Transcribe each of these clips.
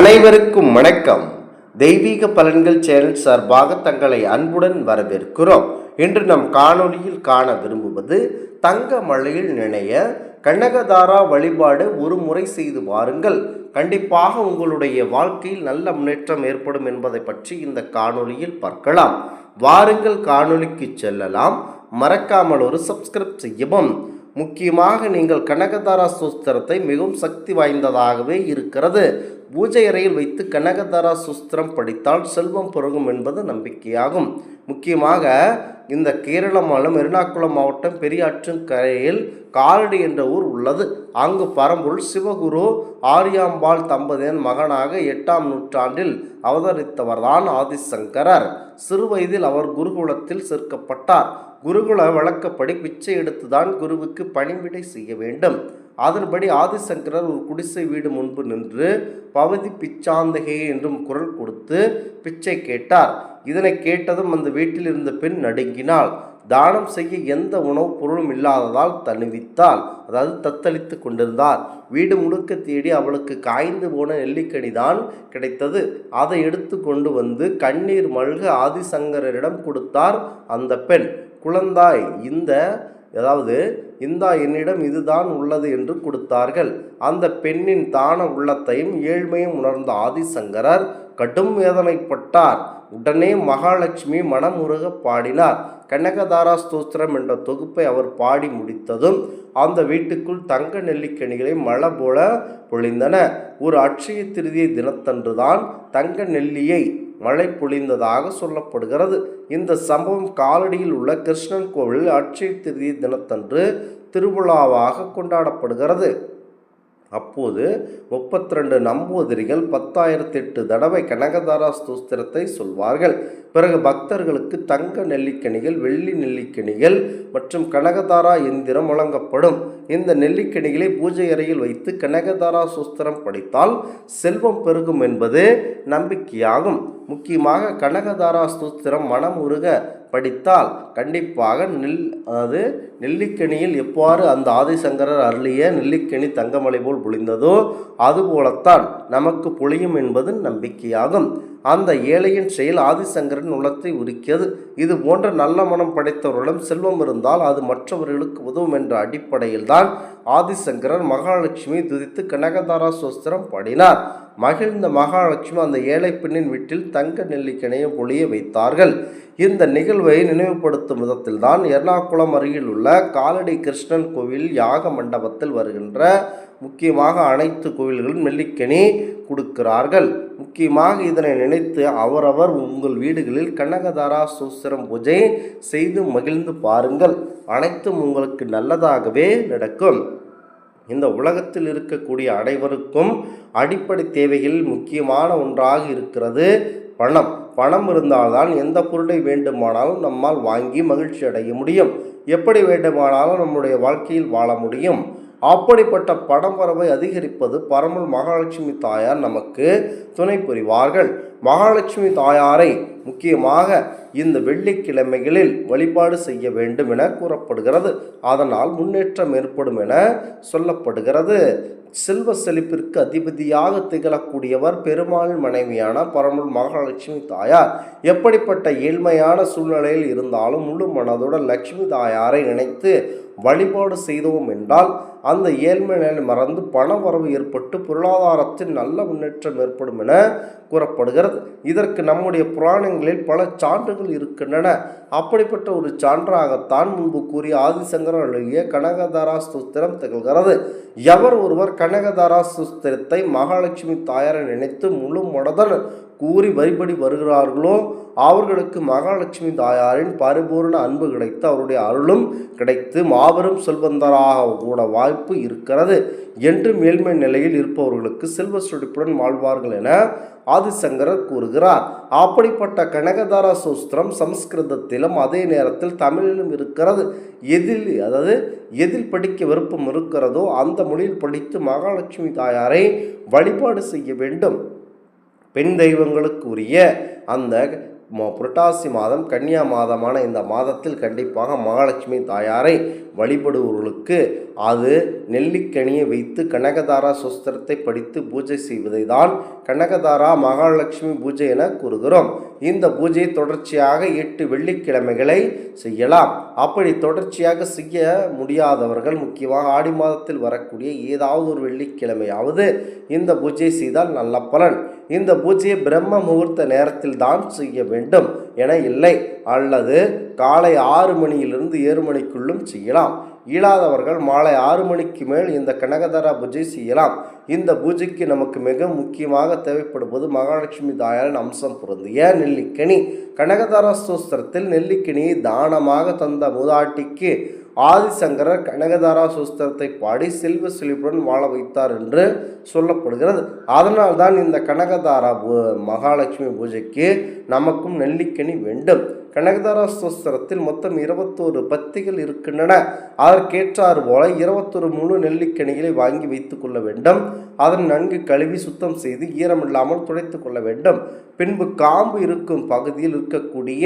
அனைவருக்கும் வணக்கம். தெய்வீக பலன்கள் சேனல் சார்பாக தங்களை அன்புடன் வரவேற்கிறோம். இன்று நம் காணொளியில் காண விரும்புவது தங்க மழையில் நினைய கனகதாரா வழிபாடு ஒரு முறை செய்து வாருங்கள். கண்டிப்பாக உங்களுடைய வாழ்க்கையில் நல்ல முன்னேற்றம் ஏற்படும் என்பதை பற்றி இந்த காணொளியில் பார்க்கலாம். வாருங்கள் காணொளிக்கு செல்லலாம். மறக்காமல் ஒரு சப்ஸ்கிரைப் செய்யவும். முக்கியமாக நீங்கள் கனகதாரா சூஸ்திரத்தை மிகவும் சக்தி வாய்ந்ததாகவே இருக்கிறது. பூஜை அறையில் வைத்து கனகதாரா சூஸ்திரம் படித்தால் செல்வம் பெருகும் என்பது நம்பிக்கையாகும். முக்கியமாக இந்த கேரள மாநிலம் எர்ணாகுளம் மாவட்டம் பெரியாற்றின் கரையில் காலடி என்ற ஊர் உள்ளது. அங்கு பரம்பொருள் சிவகுரு ஆரியாம்பாள் தம்பதியின் மகனாக எட்டாம் நூற்றாண்டில் அவதரித்தவர்தான் ஆதிசங்கரர். சிறுவயதில் அவர் குருகுலத்தில் சேர்க்கப்பட்டார். குருகுல வழக்கப்படி பிச்சை எடுத்துதான் குருவுக்கு பணிவிடை செய்ய வேண்டும். அதன்படி ஆதிசங்கரர் ஒரு குடிசை வீடு முன்பு நின்று பவதி பிச்சாந்தகே என்றும் குரல் கொடுத்து பிச்சை கேட்டார். இதனை கேட்டதும் அந்த வீட்டில் இருந்த பெண் நடுங்கினாள். தானம் செய்ய எந்த உணவுப் பொருளும் இல்லாததால் தணிவித்தாள். அதாவது தத்தளித்து கொண்டிருந்தார். வீடு முழுக்க தேடி அவளுக்கு காய்ந்து போன நெல்லிக்கனி தான் கிடைத்தது. அதை எடுத்து கொண்டு வந்து கண்ணீர் மல்க ஆதிசங்கரரிடம் கொடுத்தார் அந்த பெண். குழந்தாய் இந்த அதாவது இந்தா என்னிடம் இதுதான் உள்ளது என்று கொடுத்தார்கள். அந்த பெண்ணின் தான உள்ளத்தையும் ஏழ்மையும் உணர்ந்த ஆதிசங்கரர் கடும் வேதனைப்பட்டார் உடனே மகாலட்சுமி மனமுருக பாடினார். கனகதாரா ஸ்தோத்திரம் என்ற தொகுப்பை அவர் பாடி முடித்ததும் அந்த வீட்டுக்குள் தங்க நெல்லிக்கனிகளை மழை போல பொழிந்தன. ஒரு அட்சய திருதியை தினத்தன்றுதான் தங்க நெல்லியை மழை பொழிந்ததாக சொல்லப்படுகிறது. இந்த சம்பவம் காலடியில் உள்ள கிருஷ்ணன் கோவிலில் அட்சய திருதி தினத்தன்று திருவிழாவாக கொண்டாடப்படுகிறது. அப்போது முப்பத்தி ரெண்டு நம்பூதிரிகள் பத்தாயிரத்தி எட்டு தடவை கனகதாரா ஸ்தோத்திரத்தை சொல்வார்கள். பிறகு பக்தர்களுக்கு தங்க நெல்லிக்கனிகள் வெள்ளி நெல்லிக்கனிகள் மற்றும் கனகதாரா எந்திரம் வழங்கப்படும். இந்த நெல்லிக்கனிகளை பூஜை அறையில் வைத்து கனகதாரா சூஸ்திரம் படித்தால் செல்வம் பெருகும் என்பது நம்பிக்கையாகும். முக்கியமாக கனகதாரா சூஸ்திரம் மனம் உருக படித்தால் கண்டிப்பாக நெல் அதாவது நெல்லிக்கனியில் எவ்வாறு அந்த ஆதிசங்கரர் அருளிய நெல்லிக்கனி தங்கமலை போல் பொழிந்ததோ அதுபோலத்தான் நமக்கு பொழியும் என்பது நம்பிக்கையாகும். அந்த ஏழையின் செயல் ஆதிசங்கரின் உள்ளத்தை உரிக்கிறது இது போன்ற நல்ல மனம் படைத்தவர்களிடம் செல்வம் இருந்தால் அது மற்றவர்களுக்கு உதவும் என்ற அடிப்படையில் தான் ஆதிசங்கரர் மகாலட்சுமி துதித்து கனகதாரா சோஸ்திரம் பாடினார். மகிழ்ந்த மகாலட்சுமி அந்த ஏழை பெண்ணின் வீட்டில் தங்க நெல்லிக்கணையை பொழிய வைத்தார்கள். இந்த நிகழ்வை நினைவுபடுத்தும் விதத்தில் தான் எர்ணாகுளம் அருகில் உள்ள காலடி கிருஷ்ணன் கோவில் யாக மண்டபத்தில் வருகின்ற முக்கியமாக அனைத்து கோவில்களும் நெல்லிக்கனி கொடுக்கிறார்கள். முக்கியமாக இதனை நினைத்து அவரவர் உங்கள் வீடுகளில் கனகதாரா சூஸ்திரம் பூஜை செய்து மகிழ்ந்து பாருங்கள். அனைத்தும் உங்களுக்கு நல்லதாகவே நடக்கும். இந்த உலகத்தில் இருக்கக்கூடிய அனைவருக்கும் அடிப்படை தேவைகளில் முக்கியமான ஒன்றாக இருக்கிறது. பணம். பணம் இருந்தால்தான் எந்த பொருளை வேண்டுமானாலும் நம்மால் வாங்கி மகிழ்ச்சி அடைய முடியும். எப்படி வேண்டுமானாலும் நம்முடைய வாழ்க்கையில் வாழ முடியும். அப்படிப்பட்ட படம் வரவை அதிகரிப்பது பரமல் மகாலட்சுமி தாயார் நமக்கு துணை புரிவார்கள். மகாலட்சுமி தாயாரை முக்கியமாக இந்த வெள்ளிக்கிழமைகளில் வழிபாடு செய்ய வேண்டும் என கூறப்படுகிறது. அதனால் முன்னேற்றம் ஏற்படும் என சொல்லப்படுகிறது. செல்வ செழிப்பிற்கு அதிபதியாக திகழக்கூடியவர் பெருமாள் மனைவியான பரமல் மகாலட்சுமி தாயார். எப்படிப்பட்ட ஏழ்மையான சூழ்நிலையில் இருந்தாலும் முழு மனதுடன் லட்சுமி தாயாரை நினைத்து வழிபாடு செய்தோம் என்றால் அந்த ஏழ்மை நிலை மறந்து பண வரவு ஏற்பட்டு பொருளாதாரத்தில் நல்ல முன்னேற்றம் ஏற்படும் என கூறப்படுகிறது. இதற்கு நம்முடைய புராணங்களில் பல சான்று சான்றுகள் இருக்கின்றன. அப்படிப்பட்ட ஒரு சான்றாகத்தான் முன்பு கூறிய ஆதிசங்கரன் எழுதிய கனகதாரா சுஸ்திரம் திகழ்கிறது. எவர் ஒருவர் கனகதாரா சுஸ்திரத்தை மகாலட்சுமி தாயாரை நினைத்து முழு மனதன் கூறி வழிபடி வருகிறார்களோ அவர்களுக்கு மகாலட்சுமி தாயாரின் பரிபூர்ண அன்பு கிடைத்து அவருடைய அருளும் கிடைத்து மாபெரும் செல்வந்தராக கூட வாய்ப்பு இருக்கிறது என்று மேல்மை நிலையில் இருப்பவர்களுக்கு செல்வ சுடிப்புடன் வாழ்வார்கள் என ஆதிசங்கரர் கூறுகிறார். அப்படிப்பட்ட கனகதாரா சூஸ்திரம் சமஸ்கிருதத்திலும் அதே நேரத்தில் தமிழிலும் இருக்கிறது. எதில் அதாவது எதில் படிக்க விருப்பம் இருக்கிறதோ அந்த மொழியில் படித்து மகாலட்சுமி தாயாரை வழிபாடு செய்ய வேண்டும். பெண் தெய்வங்களுக்கு உரிய அந்த புரட்டாசி மாதம் கன்னியா மாதமான இந்த மாதத்தில் கண்டிப்பாக மகாலட்சுமி தாயாரை வழிபடுபவர்களுக்கு அது நெல்லிக்கனியை வைத்து கனகதாரா சுஸ்திரத்தை படித்து பூஜை செய்வதை தான் கனகதாரா மகாலட்சுமி பூஜை என கூறுகிறோம். இந்த பூஜையை தொடர்ச்சியாக எட்டு வெள்ளிக்கிழமைகளை செய்யலாம். அப்படி தொடர்ச்சியாக செய்ய முடியாதவர்கள் முக்கியமாக ஆடி மாதத்தில் வரக்கூடிய ஏதாவது ஒரு வெள்ளிக்கிழமையாவது இந்த பூஜையை செய்தால் நல்ல பலன். இந்த பூஜையை பிரம்ம முகூர்த்த நேரத்தில் தான் செய்ய வேண்டும் என இல்லை. அல்லது காலை ஆறு மணியிலிருந்து ஏழு மணிக்குள்ளும் செய்யலாம். இயலாதவர்கள் மாலை ஆறு மணிக்கு மேல் இந்த கனகதரா பூஜை செய்யலாம். இந்த பூஜைக்கு நமக்கு மிக முக்கியமாக தேவைப்படுவது மகாலட்சுமி தாயாரின் அம்சம் பொருந்திய நெல்லிக்கனி. கனகதரா சூஸ்திரத்தில் நெல்லிக்கனியை தானமாக தந்த மூதாட்டிக்கு ஆதிசங்கரர் கனகதாரா சூஸ்திரத்தை பாடி செல்வ செழிப்புடன் வாழ வைத்தார் என்று சொல்லப்படுகிறது. அதனால்தான் இந்த கனகதாரா பூ மகாலட்சுமி பூஜைக்கு நமக்கும் நெல்லிக்கனி வேண்டும். கனகதாரா மொத்தம் இருபத்தோரு பத்திகள் இருக்கின்றன. அதற்கேற்றாறு போல இருபத்தொரு முழு நெல்லிக்கனிகளை வாங்கி வைத்துக் கொள்ள வேண்டும். அதன் நன்கு கழுவி சுத்தம் செய்து ஈரமில்லாமல் துடைத்து கொள்ள வேண்டும். பின்பு காம்பு இருக்கும் பகுதியில் இருக்கக்கூடிய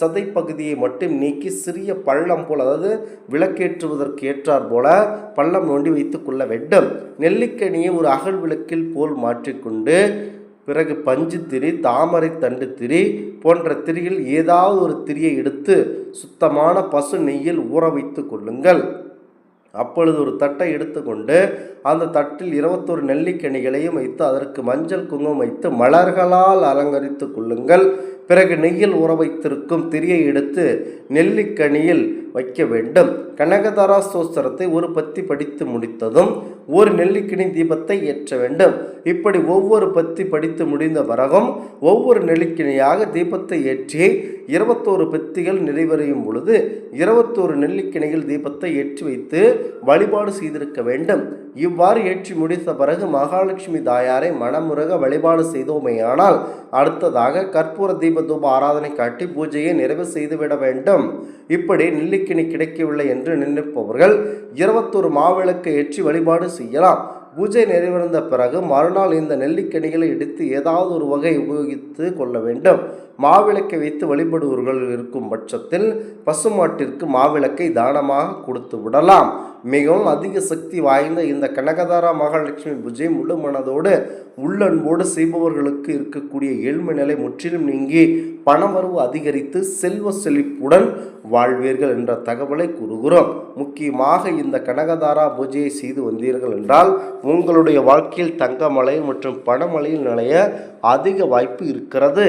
சதை பகுதியை மட்டும் நீக்கி சிறிய பள்ளம் போல் அதாவது விளக்கேற்றுவதற்கு ஏற்றார் போல பள்ளம் நோண்டி வைத்துக் கொள்ள வேண்டும். நெல்லிக்கனியை ஒரு அகல் விளக்கில் போல் மாற்றிக்கொண்டு பிறகு பஞ்சு திரி தாமரை தண்டு திரி போன்ற திரியில் ஏதாவது ஒரு திரியை எடுத்து சுத்தமான பசு நெய்யில் ஊற வைத்து கொள்ளுங்கள். அப்பொழுது ஒரு தட்டை எடுத்துக்கொண்டு அந்த தட்டில் இருபத்தொரு நெல்லிக்கனிகளையும் வைத்து அதற்கு மஞ்சள் குங்குமம் வைத்து மலர்களால் அலங்கரித்து கொள்ளுங்கள். பிறகு நெய்யில் ஊற வைத்திருக்கும் திரியை எடுத்து நெல்லிக்கனியில் வைக்க வேண்டும் கனகதாரா ஸ்தோஸ்திரத்தை ஒரு பத்தி படித்து முடித்ததும் ஒரு நெல்லிக்கிணி தீபத்தை ஏற்ற வேண்டும். இப்படி ஒவ்வொரு பத்தி படித்து முடிந்த பிறகும் ஒவ்வொரு நெல்லிக்கிணியாக தீபத்தை ஏற்றி இருபத்தோரு பத்திகள் நிறைவடையும் பொழுது இருபத்தோரு நெல்லிக்கனிகள் தீபத்தை ஏற்றி வைத்து வழிபாடு செய்திருக்க வேண்டும். இவ்வாறு ஏற்றி முடித்த பிறகு மகாலட்சுமி தாயாரை மனமுருக வழிபாடு செய்தோமேயானால் அடுத்ததாக கற்பூர தீப தூப ஆராதனை காட்டி பூஜையை நிறைவு செய்துவிட வேண்டும். இப்படி நெல்லிக்கனி கிடைக்கவில்லை என்று நினைப்பவர்கள் இருபத்தொரு மாவிளக்கு ஏற்றி வழிபாடு செய்யலாம். பூஜை நிறைவடைந்த பிறகு மறுநாள் இந்த நெல்லிக்கனிகளை இடித்து ஏதாவது ஒரு வகை உபயோகித்து கொள்ள வேண்டும். மாவிளக்கை வைத்து வழிபடுவர்கள் இருக்கும் பட்சத்தில் பசுமாட்டிற்கு மாவிளக்கை தானமாக கொடுத்து விடலாம். மிகவும் அதிக சக்தி வாய்ந்த இந்த கனகதாரா மகாலட்சுமி பூஜை முழு மனதோடு உள்ளன்போடு செய்பவர்களுக்கு இருக்கக்கூடிய ஏழ்மை நிலை முற்றிலும் நீங்கி பணவரவு அதிகரித்து செல்வ செழிப்புடன் வாழ்வீர்கள் என்ற தகவலை கூறுகிறோம். முக்கியமாக இந்த கனகதாரா பூஜையை செய்து வந்தீர்கள் என்றால் உங்களுடைய வாழ்க்கையில் தங்கமலை மற்றும் பணமலையில் நிலைய அதிக வாய்ப்பு இருக்கிறது.